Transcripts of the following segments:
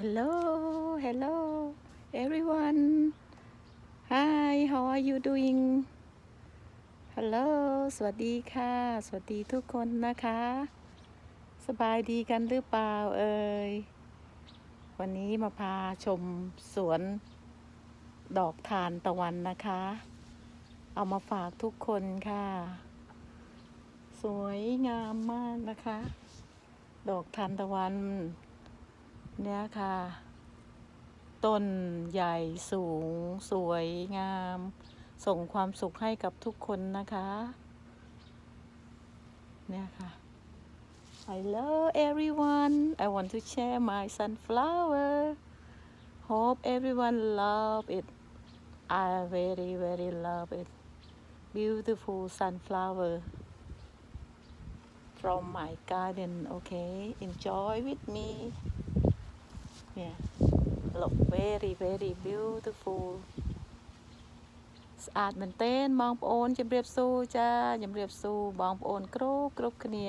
Hello, hello, everyone. Hi, how are you doing? Hello สวัสดีค่ะ สวัสดีทุกคนนะคะ สบายดีกันหรือเปล่าเอ่ยวันนี้มาพาชมสวนดอกทานตะวันนะคะ เอามาฝากทุกคนค่ะ สวยงามมากนะคะ ดอกทานตะวัน เนี่ยค่ะ ต้นใหญ่สูง สวยงาม ส่งความสุขให้กับทุกคนนะคะ เนี่ยค่ะ Hello everyone I want to share my sunflower hope everyone love it I very very love it beautiful sunflower from my garden okay enjoy with me yeah look very very beautiful ស្អាតមែនទែនបងប្អូនជំរាបសួរចាជំរាបសួរបងប្អូនគ្រប់គ្រប់គ្នា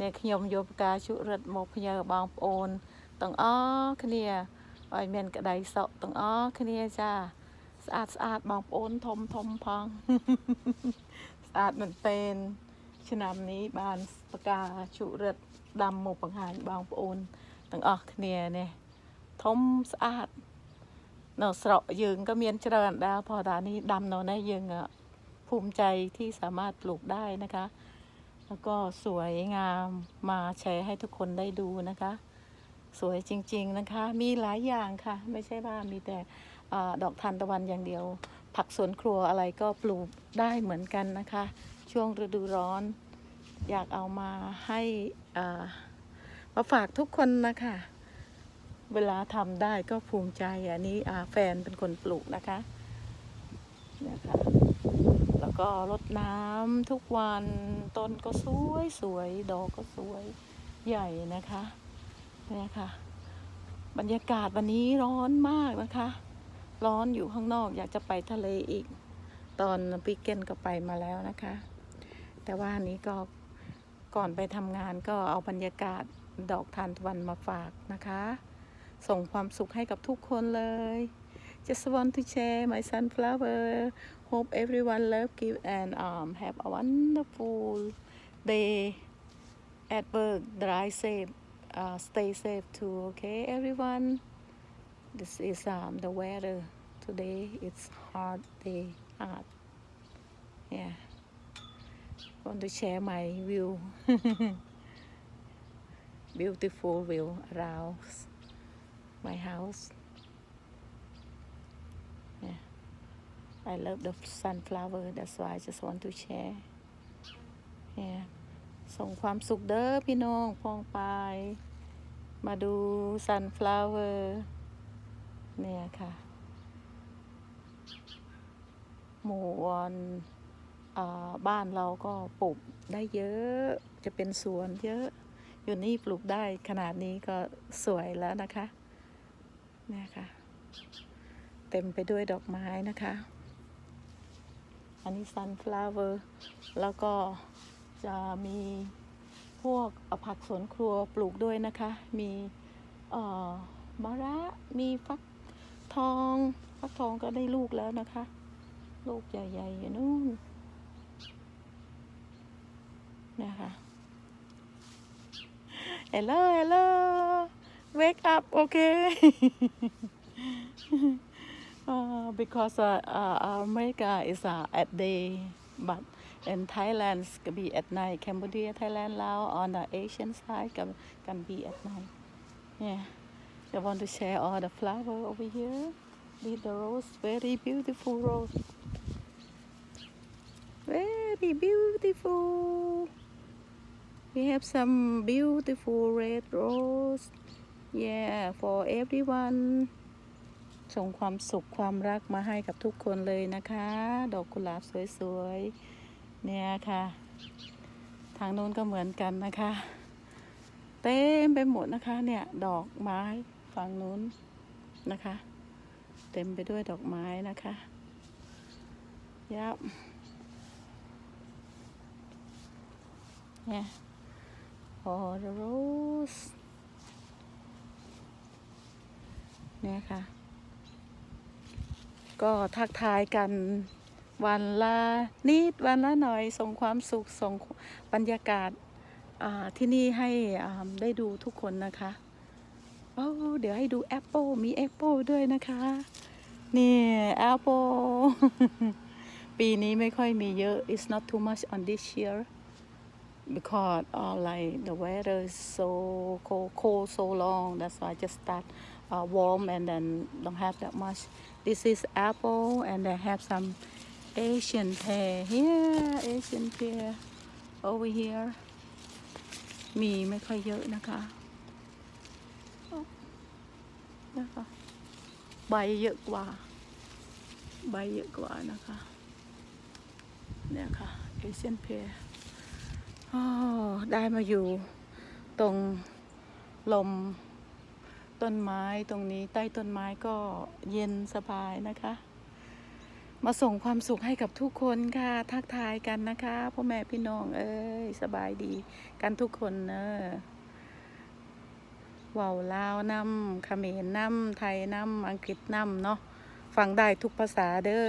នេះខ្ញុំយកផ្កាជក់រិតមកផ្ញើបងប្អូនទាំងអស់គ្នាឲ្យមានក្តីសុខទាំងអស់គ្នាចាស្អាតស្អាតបងប្អូនធំធំផងស្អាតមែនទែនឆ្នាំនេះបានផ្កាជក់រិតដាំមកបង្ហាញបងប្អូនទាំងអស់គ្នានេះ ធំស្អាត នៅស្រុកយើងក៏មានច្រើនដែរเพอតានេះដាំនៅនេះយើងអ่ะភូមិใจที่สามารถปลูกได้นะคะ แล้วก็สวยงามมาแชร์ให้ทุกคนได้ดูนะคะ สวยจริง ๆนะคะ มีหลายอย่างค่ะ ไม่ใช่ว่ามีแต่อาดอกทานตะวันอย่างเดียว ผักสวนครัวอะไรก็ปลูกได้เหมือนกันนะคะ ช่วงฤดูร้อน อยากเอามาให้อ่ามาฝากทุกคนนะคะ เวลาทำได้ก็ภูมิใจอันนี้แฟนเป็นคนปลูกนะคะเนี่ยค่ะแล้วก็รดน้ำทุกวันต้นก็สวยสวยดอกก็สวยใหญ่นะคะเนี่ยค่ะ บรรยากาศวันนี้ร้อนมากนะคะ ร้อนอยู่ข้างนอกอยากจะไปทะเลอีก ตอนปีเกนก็ไปมาแล้วนะคะ แต่ว่าอันนี้ก็ก่อนไปทำงานก็เอาบรรยากาศดอกทานตะวันมาฝากนะคะ ส่งความสุขให้กับทุกคนเลย just want to share my sunflower hope everyone love give and um, have a wonderful day at work drive safe uh, stay safe too okay everyone this is um, the weather today it's hard day hard yeah want to share my view beautiful view around my house. Yeah. I love the sunflower. That's why I just want to share. Yeah. ส่งความสุขเด้อพี่น้องพองไป มาดู sunflower เนี่ยค่ะ หมู่วอนบ้านเราก็ปลูกได้เยอะ จะเป็นสวนเยอะ อยู่นี่ปลูกได้ขนาดนี้ก็สวยแล้วนะคะ นี่ยค่ะเต็มไปด้วยดอกไม้นะคะ อันนี้ sunflower แล้วก็จะมีพวกผักสวนครัวปลูกด้วยนะคะ มีเอ่อมะระ มีฟักทอง ฟักทองก็ได้ลูกแล้วนะคะ ลูกใหญ่ๆอยู่นู่นนี่ยค่ะ Hello hello wake up okay? Uh, because uh, uh, America is uh, at day but in Thailand can be at night. Cambodia Thailand Laos on the Asian side can, can be at night. Yeah. I want to share all the flower over here. With the rose. Very beautiful rose. Very beautiful. We have some beautiful red rose yeah for everyone ส่งความสุขความรักมาให้กับทุกคนเลยนะคะ ดอกกุหลาบสวยๆ เนี่ยค่ะ ทางโน้นก็เหมือนกันนะคะ เต็มไปหมดนะคะเนี่ยดอกไม้ฝั่งนู้นนะคะ เต็มไปด้วยดอกไม้นะคะยับเนี่ย all the rose เนี่ค่ะ ก็ทักทายกันวันละนิดวันละหน่อยส่งความสุขส่งบรรยากาศาที่นี่ให้ได้ดูทุกคนนะคะโอ้เดี๋ยวให้ดูแอปเปิลมีแอปเปิลด้วยนะคะ นี่แอปเปิลปีนี้ไม่ค่อยมีเยอะ it's not too much on this year because uh, like the weather is so cold, cold so long that's why I just start uh, warm and then don't have that much this is apple and they have some Asian pear here Asian pear over here มีไม่ค่อยเยอะนะคะนะคะใบเยอะกว่า ใบเยอะกว่านะคะเนี่ยค่ะ Asian pear อ๋อได้มาอยู่ตรงลม ต้นไม้ตรงนี้ใต้ต้นไม้ก็เย็นสบายนะคะ มาส่งความสุขให้กับทุกคนค่ะ ทักทายกันนะคะพ่อแม่พี่น้องเอ้ยสบายดีกันทุกคนเนอะว่าวลาวนำเขมรนำไทยนำอังกฤษนำเนาะฟังได้ทุกภาษาเด้อ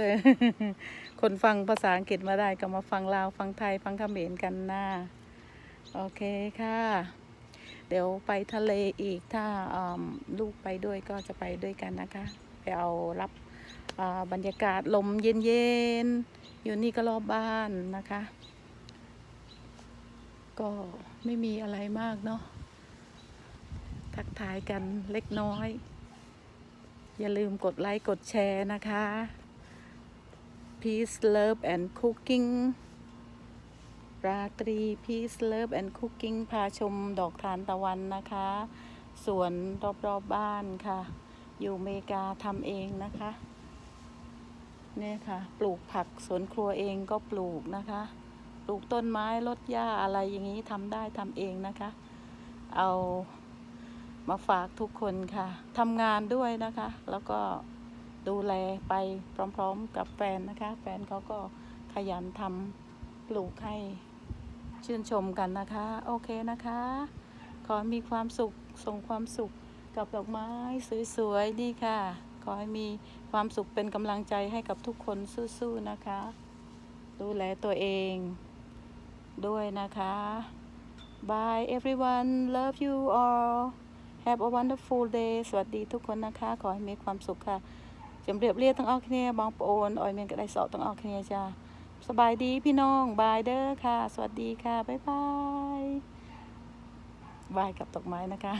คนฟังภาษาอังกฤษมาได้ก็มาฟังลาว ฟังไทย ฟังเขมรกันนะโอเคค่ะ เดี๋ยวไปทะเลอีกถ้าลูกไปด้วยก็จะไปด้วยกันนะคะ ไปเอารับบรรยากาศลมเย็นๆ อยู่นี่ก็รอบบ้านนะคะ ก็ไม่มีอะไรมากเนาะทักทายกันเล็กน้อย อย่าลืมกดไลค์ กดแชร์นะคะ Peace Love and Cooking ราตรี Peace Love and Cooking พาชมดอกทานตะวันนะคะ สวนรอบๆบบ้านค่ะ อยู่อเมริกาทำเองนะคะ เนี่ยค่ะ ปลูกผักสวนครัวเองก็ปลูกนะคะ ปลูกต้นไม้ลดหญ้าอะไรอย่างนี้ทำได้ทำเองนะคะ เอามาฝากทุกคนค่ะทำงานด้วยนะคะ แล้วก็ดูแลไปพร้อมๆกับแฟนนะคะ แฟนเขาก็ขยันทำ ปลูกให้ชื่นชมกันนะคะ โอเคนะคะ ขอมีความสุขส่งความสุขกับดอกไม้สวยๆนี่ค่ะ ขอให้มีความสุขเป็นกำลังใจให้กับทุกคนสู้ๆนะคะ ดูแลตัวเองด้วยนะคะ Bye everyone love you all have a wonderful day สวัสดีทุกคนนะคะ ขอให้มีความสุขค่ะจำเรียบเรียกทั้งออกเนียบองโอนออยเมียนก็ได้สอบทั้งออกเนียจ้า สบายดีพี่น้องบายเด้อค่ะ สวัสดีค่ะ บ๊ายบายบายกับดอกไม้นะคะ